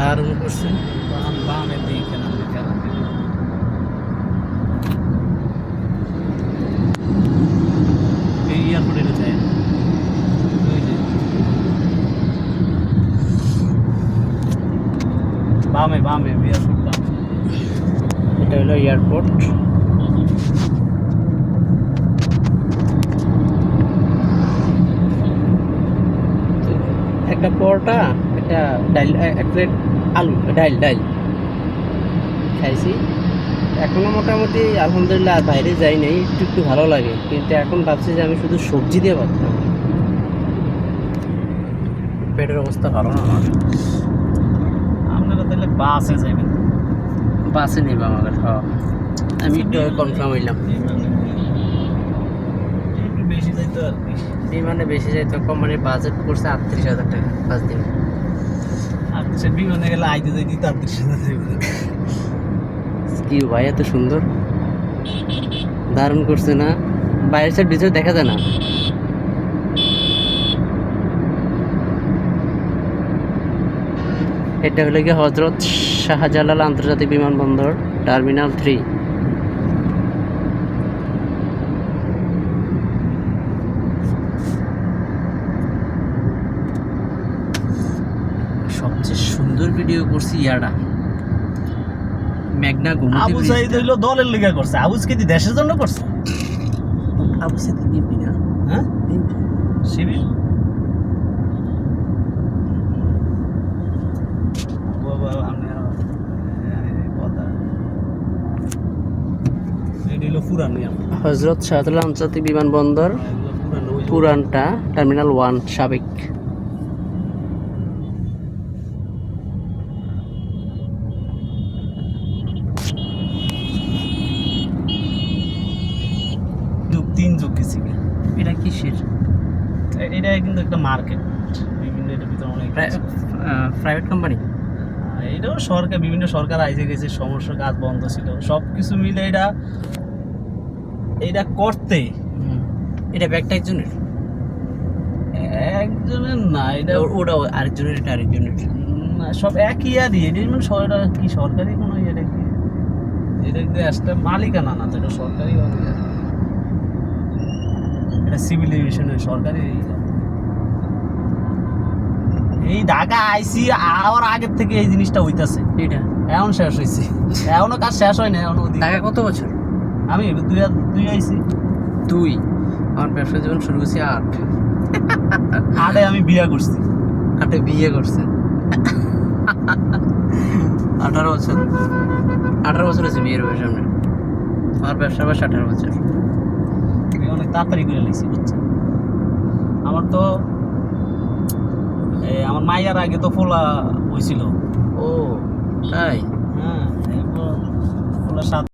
দারুণ করছে। বাম বামে দিকে না খেলা। এই এয়ারপোর্টে যায়। বামে বামে এয়ারপোর্ট বামে। এটা হলো এয়ারপোর্ট একটা পরোটা। একটা ডাইল এক প্লেট আলু ডাইল ডাইল। খাইছি। এখনও মোটামুটি আলহামদুলিল্লাহ আর বাইরে যাই নাই একটু একটু ভালো লাগে। কিন্তু এখন ভাবছি যে আমি শুধু সবজি দিয়ে ভাবতাম পেটের অবস্থা ভালো না আমার। আপনারা তাহলে বাসে যাবেন বাসে নেব আমাকে আমি একটু কনফার্ম হইলাম। একটু বেশি যাইতো আর কি। বিমানে বেশি যাইতো কোম্পানির বাজেট করছে আটত্রিশ হাজার টাকা পাঁচ দিন। কি ভাই, এত সুন্দর। দারুণ করছে না? বাইরের সাইড ভিতরে দেখা যায় না? এটা হলো গিয়ে হজরত শাহজালাল আন্তর্জাতিক বিমানবন্দর, টার্মিনাল থ্রি। সবচেয়ে সুন্দর ভিডিও করছি ইয়াডা মেঘনা গোমতী আবু সাইদ হইল দলের লিগা করছে। আবুজ কি দেশের জন্য করছে? আবু সাইদ বিএনপি না? হ্যাঁ? শিবির হজরত শাহজালাল আন্তর্জাতিক বিমানবন্দর এগুলো পুরানো ওই যে- পুরানটা টার্মিনাল ওয়ান সাবেক। এটা কিন্তু একটা মার্কেট। বিভিন্ন এটার ভিতরে অনেক প্রাইভেট কোম্পানি আর এটাও সরকার বিভিন্ন সরকার আইসে গেছে সমস্যা কাজ বন্ধ ছিল। সব কিছু মিলে এটা এটা করতে। এটা ব্যাগটা একজনের? একজনের না এটা ওটা আরেকজনের এটা আরেকজনের? না, সব একই আরই এটা মানে সরকার কি সরকারি কোনো এটা কি? এটা কি একটা মালিকানা না তো এটা সরকারি এটা সিভিল এভিয়েশনের সরকারি এই ঢাকা আইসি আওয়ার আগের থেকে এই জিনিসটা হইতাছে। এটা এখন শেষ হয়েছে এখনও কাজ শেষ হয় না এখনও টাকা কত বছর? আমি দুই দুই আইসি। দুই? আমার ব্যবসা জীবন শুরু করছি আট। আটে আমি বিয়ে করছি। আটে বিয়ে করছে আঠারো বছর। আঠারো বছর আছে বিয়ের বয়স সামনে আমার ব্যবসা বয়স আঠারো বছর। আমি অনেক তাড়াতাড়ি করে লিখছি আমার তো আমার মায়ের আগে তো ফোলা হয়েছিল ও তাই? হ্যাঁ ফোলা সাত